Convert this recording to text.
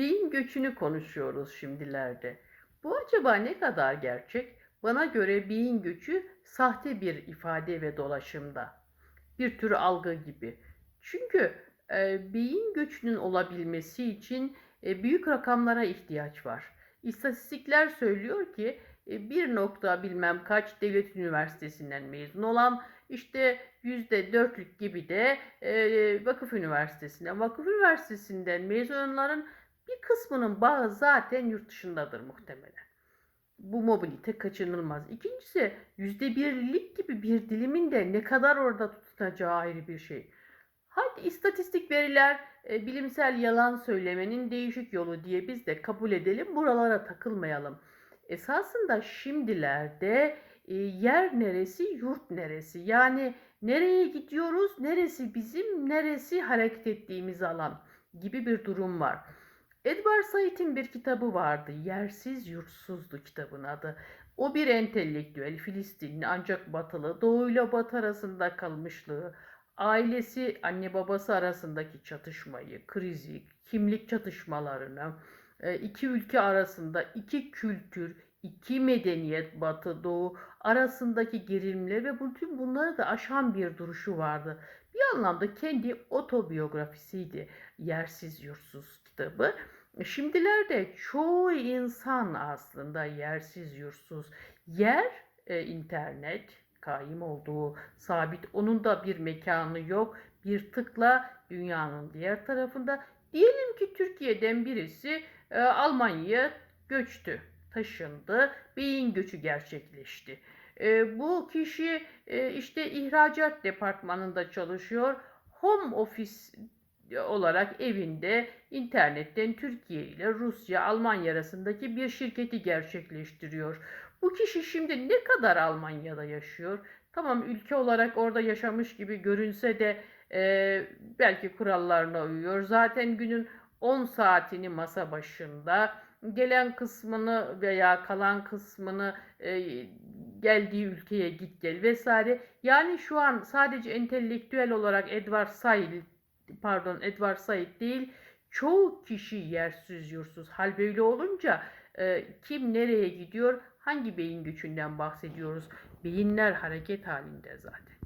Beyin göçünü konuşuyoruz şimdilerde. Bu acaba ne kadar gerçek? Bana göre beyin göçü sahte bir ifade ve dolaşımda. Bir tür algı gibi. Çünkü e, beyin göçünün olabilmesi için e, büyük rakamlara ihtiyaç var. İstatistikler söylüyor ki e, bir nokta bilmem kaç devlet üniversitesinden mezun olan işte yüzde dörtlük gibi de e, vakıf üniversitesinden. Vakıf üniversitesinden mezun olanların bir kısmının bağı zaten yurt dışındadır muhtemelen. Bu mobilite kaçınılmaz. İkincisi yüzde birlik gibi bir dilimin de ne kadar orada tutunacağı ayrı bir şey. Hadi istatistik veriler e, bilimsel yalan söylemenin değişik yolu diye biz de kabul edelim. Buralara takılmayalım. Esasında şimdilerde e, yer neresi, yurt neresi? Yani nereye gidiyoruz, neresi bizim, neresi hareket ettiğimiz alan gibi bir durum var. Edward Said'in bir kitabı vardı. Yersiz Yurtsuzdu kitabın adı. O bir entelektüel Filistinli ancak batılı, doğuyla batı arasında kalmışlığı, ailesi anne babası arasındaki çatışmayı, krizi, kimlik çatışmalarını, e, iki ülke arasında iki kültür, iki medeniyet batı doğu arasındaki gerilimleri ve bütün bunları da aşan bir duruşu vardı. Bir anlamda kendi otobiyografisiydi Yersiz Yurtsuz kitabı. Şimdilerde çoğu insan aslında yersiz yurtsuz. Yer e, internet kaim olduğu sabit. Onun da bir mekanı yok. Bir tıkla dünyanın diğer tarafında. Diyelim ki Türkiye'den birisi e, Almanya'ya göçtü, taşındı, beyin göçü gerçekleşti. E, bu kişi e, işte ihracat departmanında çalışıyor. Home office olarak evinde internetten Türkiye ile Rusya, Almanya arasındaki bir şirketi gerçekleştiriyor. Bu kişi şimdi ne kadar Almanya'da yaşıyor? Tamam ülke olarak orada yaşamış gibi görünse de e, belki kurallarına uyuyor. Zaten günün 10 saatini masa başında, gelen kısmını veya kalan kısmını e, geldiği ülkeye git gel vesaire. Yani şu an sadece entelektüel olarak Edward Said pardon Edward Said değil çoğu kişi yersiz yursuz. Hal böyle olunca e, kim nereye gidiyor hangi beyin gücünden bahsediyoruz? Beyinler hareket halinde zaten.